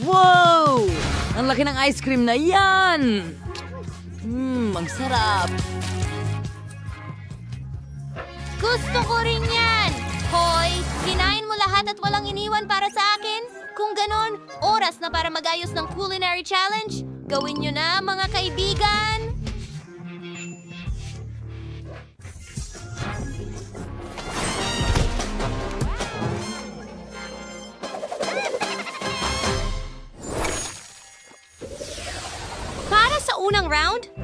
Wow! Ang laki ng ice cream na yan! Mmm, ang sarap. Gusto ko rin yan! Hoy, kinain mo lahat at walang iniwan para sa akin? Kung ganon, oras na para magayos ng culinary challenge. Gawin nyo na, mga kaibigan!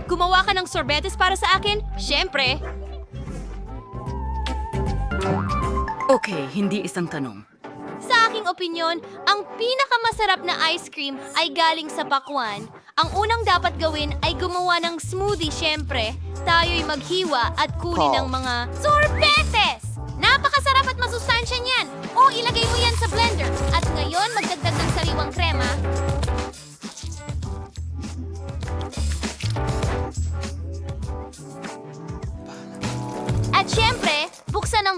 Gumawa ka ng sorbetes para sa akin? Siyempre, Okay, hindi isang tanong. Sa aking opinyon, ang pinakamasarap na ice cream ay galing sa pakwan. Ang unang dapat gawin ay gumawa ng smoothie syempre. Tayo'y maghiwa at kunin Paul. ng mga sorbetes! Napakasarap at masustansya niyan! O ilagay mo yan sa blender. At ngayon, magdagdag ng sariwang krema.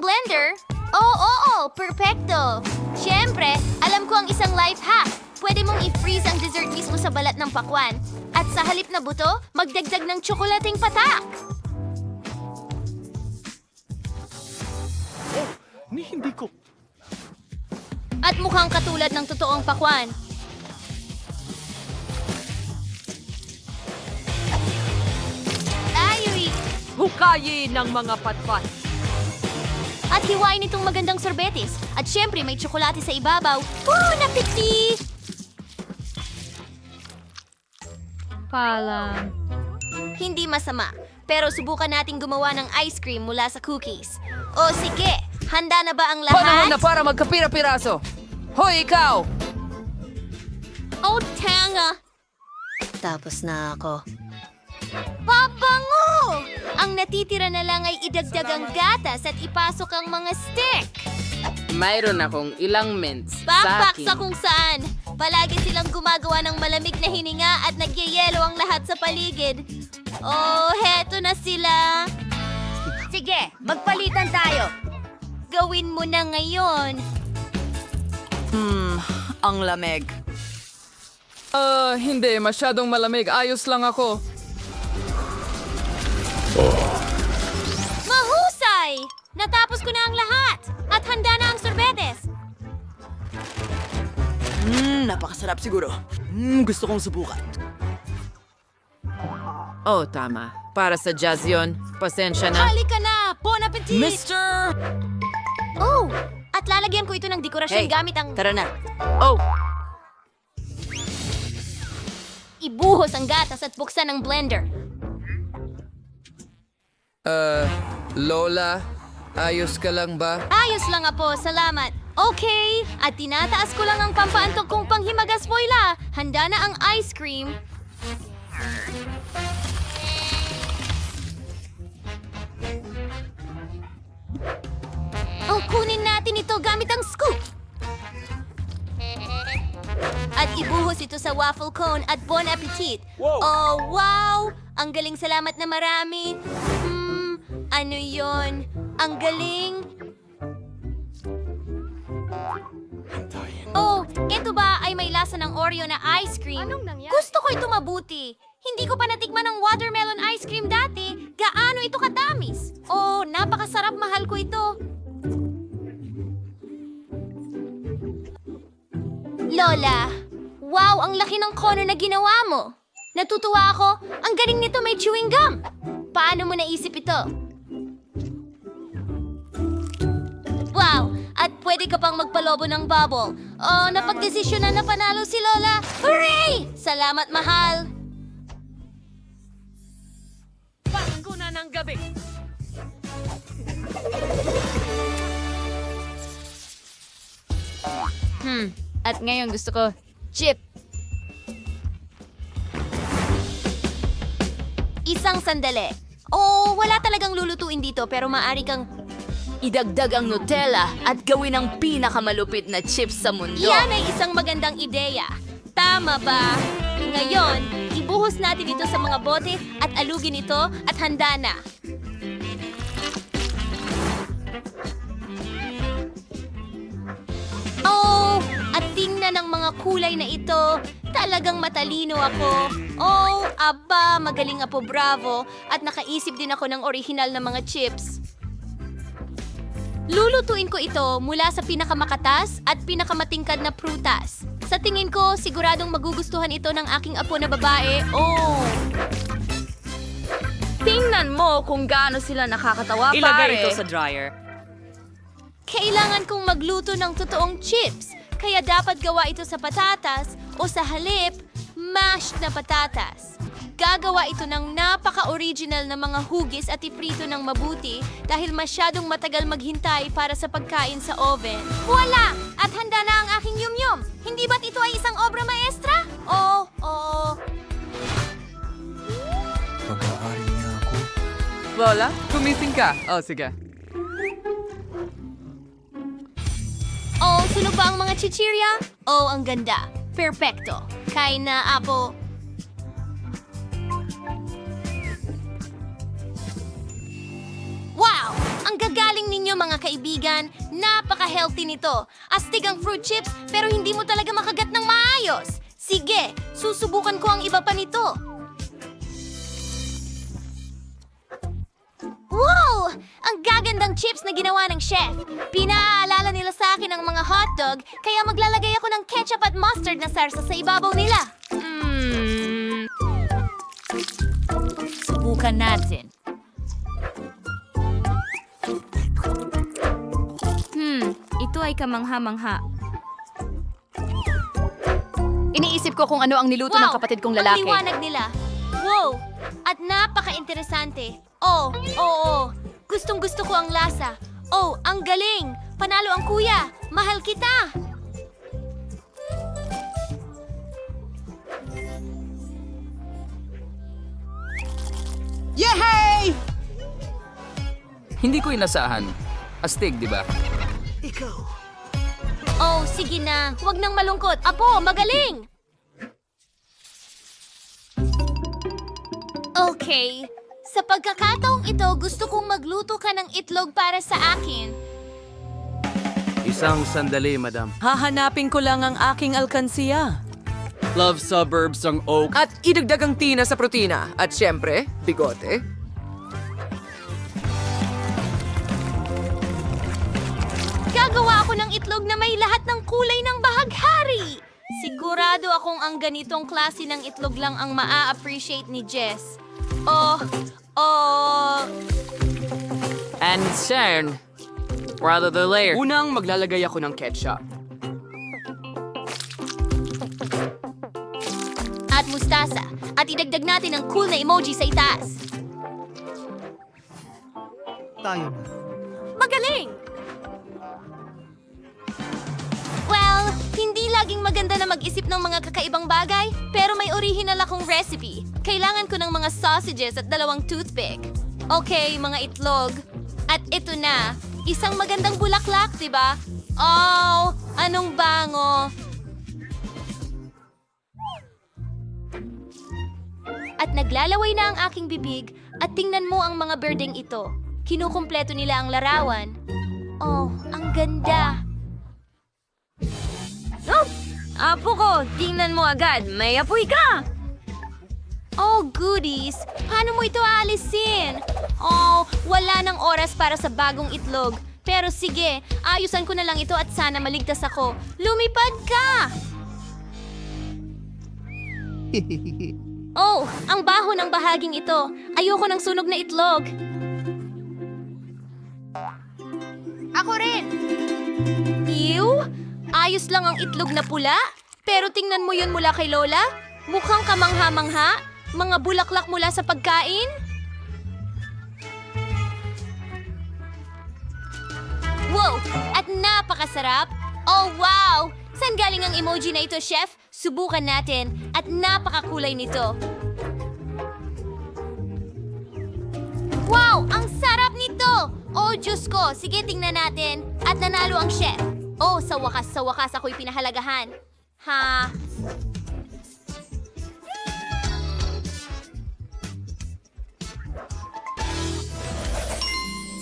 Blender. Oo, oo, perfecto. Syempre, alam ko ang isang life hack. Pwede mong i-freeze ang dessert mismo sa balat ng pakwan. At sa halip na buto, magdagdag ng tsokolating patak. Ni hindi ko. At mukhang katulad ng totoong pakwan. Ayoy! Hukayin ng mga patpat. At hiwain itong magandang sorbetes. At syempre, may tsokolate sa ibabaw. Woo! Napiti! Pala. Hindi masama. Pero subukan nating gumawa ng ice cream mula sa cookies. O sige, handa na ba ang Panahon lahat? na para magkapira-piraso. Hoy, ikaw! Oh, tanga! Tapos na ako. Pabango! Ang natitira na lang ay idagdag ang gatas at ipasok ang mga stick. Mayroon akong ilang mints Backpack sa kung saan. Palagi silang gumagawa ng malamig na hininga at nagyayelo ang lahat sa paligid. Oh, heto na sila. Sige, magpalitan tayo. Gawin mo na ngayon. Hmm, ang lamig. Ah, hindi. Masyadong malamig. Ayos lang ako. At handa na ang sorbetes! Mmm, napakasarap siguro. Mmm, gusto kong subukan. Oh, tama. Para sa jazz yun. Pasensya na. Halika na! Bon appetit! Mister! Oh! At lalagyan ko ito ng dekorasyon Hey, gamit ang... tara na. Oh, Ibuhos ang gatas at buksan ang blender. Uh, Lola, ayos ka lang ba? Ayos lang apo, salamat. Okay, at tinataas ko lang ang pampaantok kong panghimagas foila. Handa na ang ice cream. Oh, kunin natin ito gamit ang scoop. At ibuhos ito sa waffle cone at bon appetit. Oh, wow! Ang galing salamat na marami. Ano yon? Ang galing. Oh, ito ba ay may lasa ng Oreo na ice cream? Anong nangyari? Gusto ko ito mabuti. Hindi ko pa natikman ang watermelon ice cream dati. Gaano ito katamis? Oh, napakasarap mahal ko ito. Lola, wow, ang laki ng kono na ginawa mo. Natutuwa ako. Ang galing nito may chewing gum. Paano mo naisip ito? Pwede ka pang magpalobo ng bubble. Oh, napagdesisyon na na panalo si Lola. Hooray! Salamat, mahal. Pasko na ng gabi. Hmm. At ngayon gusto ko, chip. Isang sandali. Oh, wala talagang lulutuin dito pero maaari kang... Idagdag ang Nutella at gawin ang pinakamalupit na chips sa mundo. Yan ay isang magandang ideya. Tama ba? Ngayon, ibuhos natin ito sa mga bote at alugin ito at handa na. Oh, at tingnan pagkakaiba ng mga kulay na ito. Talagang matalino ako. Oh, aba, magaling ako, bravo. At nakaisip din ako ng orihinal na mga chips. Lulutuin ko ito mula sa pinakamakatas at pinakamatingkad na prutas. Sa tingin ko, siguradong magugustuhan ito ng aking apo na babae. Oh! Tingnan mo kung gaano sila nakakatawa, pare. Ilagay ito sa dryer. Kailangan kong magluto ng totoong chips. Kaya dapat gawa ito sa patatas o sa halip, mashed na patatas. Gagawa ito ng napaka-original na mga hugis at iprito ng mabuti dahil masyadong matagal maghintay para sa pagkain sa oven. Wala! At handa na ang aking yum-yum! Hindi ba't ito ay isang obra maestra? Oo, oo. Lola, gumising ka. Oh, sige. Oh, sunog ba ang mga chichirya? Oh, ang ganda. Perfecto. Kain na, Apo. Ang gagaling ninyo mga kaibigan. Napaka-healthy nito. Astig ang fruit chips pero hindi mo talaga makagat ng maayos. Sige, susubukan ko ang iba pa nito. Wow! Ang gagandang chips na ginawa ng chef. Pinaalala nila sa akin ang mga hotdog, kaya maglalagay ako ng ketchup at mustard na sarsa sa ibabaw nila. Hmm. Subukan natin. Ito ay kamangha-mangha. Iniisip ko kung ano ang niluto ng kapatid kong Ang lalaki. liwanag nila. Wow! At napaka-interesante. Oh, oo, oh, Gustong gusto ko ang lasa. Oh, ang galing! Panalo ang kuya! Mahal kita! Yehey! Hindi ko inasahan. Astig, di ba? Ikaw. Oh, sige na. Huwag nang malungkot. Apo, magaling! Okay. Sa pagkakataong ito, gusto kong magluto ka ng itlog para sa akin. Isang sandali, madam. Hahanapin ko lang ang aking alkansiya. Love suburbs ang oak. At idagdag ang tina sa protina. At syempre, bigote. Gagawa ako ng itlog na may lahat ng kulay ng bahaghari. Sigurado akong ang ganitong klase ng itlog lang ang maa-appreciate ni Jess. Oh, oh, And CERN. Rather the layer. Unang maglalagay ako ng ketchup. at mustasa. At idagdag natin ang cool na emoji sa itaas. Tayo na. Magaling! Laging maganda na mag-isip ng mga kakaibang bagay, pero may original akong recipe. Kailangan ko ng mga sausages at dalawang toothpick. Okay, mga itlog. At ito na, isang magandang bulaklak, di ba? Oh, anong bango. At naglalaway na ang aking bibig at tingnan mo ang mga birding ito. Kinukumpleto nila ang larawan. Oh, ang ganda. Apo ko, tingnan mo agad. May apoy ka! Oh, goodies! Paano mo ito aalisin? Oh, wala nang oras para sa bagong itlog. Pero sige, ayusan ko na lang ito at sana maligtas ako. Lumipad ka! oh, ang baho ng bahaging ito. Ayoko ng sunog na itlog. Ako rin! Ew! Ayos lang ang itlog na pula. Pero tingnan mo yun mula kay Lola. Mukhang kamangha-mangha. Mga bulaklak mula sa pagkain. Wow! At napakasarap! Oh, wow! Saan galing ang emoji na ito, chef? Subukan natin. At napakakulay nito. Wow! Ang sarap nito! Oh, Diyos ko! Sige, tingnan natin. At nanalo ang chef. Oh, sa wakas, sa wakas ako'y pinahalagahan. Ha?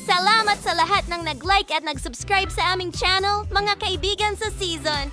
Salamat sa lahat ng nag-like at nag-subscribe sa aming channel, mga kaibigan sa season.